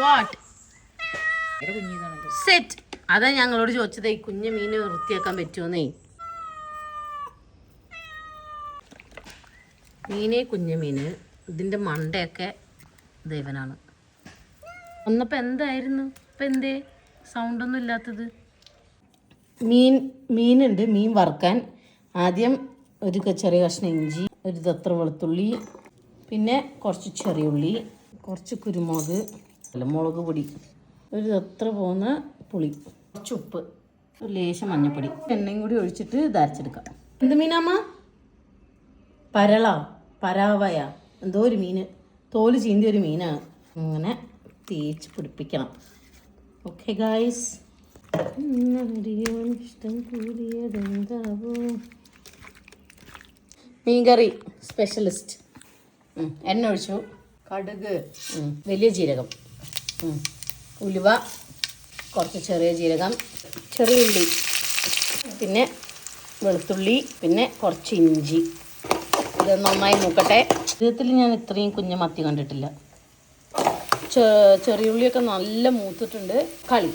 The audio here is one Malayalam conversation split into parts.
വാട്ട് സെറ്റ് അതാ ഞങ്ങളോട് ചോദിച്ചത് ഈ കുഞ്ഞു മീന് വൃത്തിയാക്കാൻ പറ്റുമെന്നേ മീനെ കുഞ്ഞു മീന്. ഇതിന്റെ മണ്ടയൊക്കെ ദൈവനാണ്. ഒന്നപ്പോൾ എന്തായിരുന്നു? ഇപ്പൊ എന്തേ? സൗണ്ടൊന്നും ഇല്ലാത്തത്. മീൻ മീനുണ്ട്. മീൻ വറുക്കാൻ. ആദ്യം ഒരു ചെറിയ കഷ്ണം ഇഞ്ചി ഒരു തത്ര വെളുത്തുള്ളി പിന്നെ കുറച്ച് ചെറിയ ഉള്ളി കുറച്ച് കുരുമുളക് അല്ല മുളക് പൊടി. ഒരു എത്ര പോകുന്ന പുളി. കുറച്ച് ഉപ്പ്. ഒരു ലേശം മഞ്ഞപ്പൊടി. എണ്ണയും കൂടി ഒഴിച്ചിട്ട് ധരിച്ചെടുക്കാം എന്ത് മീനാമ്മ പരള പരാവയ. എന്തോ ഒരു മീന്. തോൽ ചീന്തിയ ഒരു മീനാണ് അങ്ങനെ തേച്ച് പിടിപ്പിക്കണം. ഓക്കെ ഗായ്സ് ഇഷ്ടം കൂടിയതെന്താവോ. മീൻകറി സ്പെഷ്യലിസ്റ്റ് എന്നൊഴിച്ചു എണ്ണ ഒഴിച്ചു. കടുക്. വലിയ ജീരകം. ഉലുവ കുറച്ച് ചെറിയ ജീരകം ചെറിയ ഉള്ളി പിന്നെ വെളുത്തുള്ളി പിന്നെ കുറച്ച് ഇഞ്ചി. ഇത് നന്നായി മൂക്കട്ടെ. ജീവിതത്തിൽ ഞാൻ ഇത്രയും കുഞ്ഞു മത്തി കണ്ടിട്ടില്ല. ചെറിയ ഉള്ളിയൊക്കെ നല്ല മൂത്തിട്ടുണ്ട്. കളി.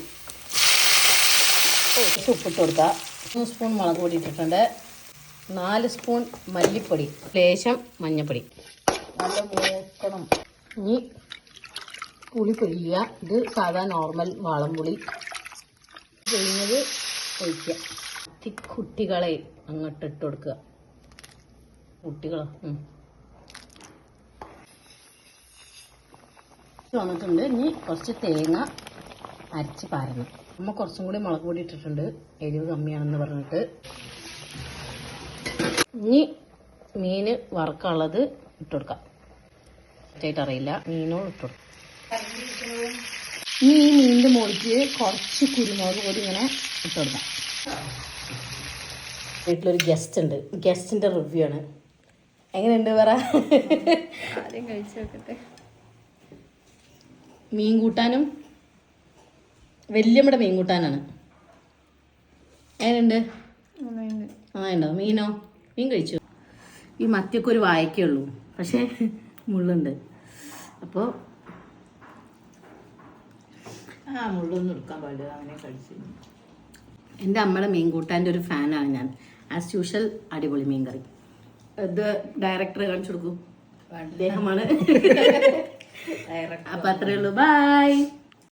ഉപ്പിട്ട് കൊടുക്കുക മൂന്ന് സ്പൂൺ മുളക് പൊടി ഇട്ടിട്ടുണ്ട്. നാല് സ്പൂൺ മല്ലിപ്പൊടി ലേശം മഞ്ഞപ്പൊടി. നല്ല മൂക്കണം. ഇനി പുളി പൊഴിയുക ഇത് സാധാ നോർമൽ വാളംപുളി പൊഴിഞ്ഞത് ഒഴിക്കുക. കുട്ടികളെ അങ്ങോട്ട് ഇട്ട് കൊടുക്കുക. കുട്ടികളോ. വന്നിട്ടുണ്ട്. ഇനി കുറച്ച് തേങ്ങ അരച്ച് പാരണം. അമ്മ കുറച്ചും കൂടി മുളക് പൊടി ഇട്ടിട്ടുണ്ട്. എരിവ് കമ്മിയാണെന്ന് പറഞ്ഞിട്ട്. ഇനി മീന് വറുക്കാനുള്ളത് ഇട്ടുകൊടുക്കാം കറക്റ്റായിട്ട് അറിയില്ല മീനോട് ഇട്ട് കൊടുക്കാം. ഇനി ഈ മീനിന്റെ മുകളിലേക്ക് കുറച്ച് കുരുമുളക് പൊടി ഇങ്ങനെ ഇട്ട് കൊടുക്കാം. വീട്ടിലൊരു ഗസ്റ്റ് ഉണ്ട്. ഗസ്റ്റിന്റെ റിവ്യൂ ആണ്. എങ്ങനെയുണ്ട് പറ? മീൻ കൂട്ടാനും വല്യമ്മയുടെ മീൻ കൂട്ടാനാണ്. എങ്ങനെയുണ്ട്? ആ ഉണ്ടോ മീനോ? മീൻ കഴിച്ചു? ഈ മത്തിയൊക്കെ ഒരു വായക്കേ ഉള്ളൂ. പക്ഷേ മുള്ളുണ്ട്. അപ്പോൾ ആ മുള്ളൊന്നും എടുക്കാൻ പാടില്ല. അങ്ങനെ കഴിച്ചു എന്റെ അമ്മയുടെ മീൻ കൂട്ടാന്റെ ഒരു ഫാനാണ് ഞാൻ. ആസ് യൂഷ്വൽ അടിപൊളി മീൻ കറി ഇത് ഡയറക്ടറെ കാണിച്ചു കൊടുക്കും. അദ്ദേഹമാണ് അപ്പം അത്രയേ ഉള്ളൂ. ബൈ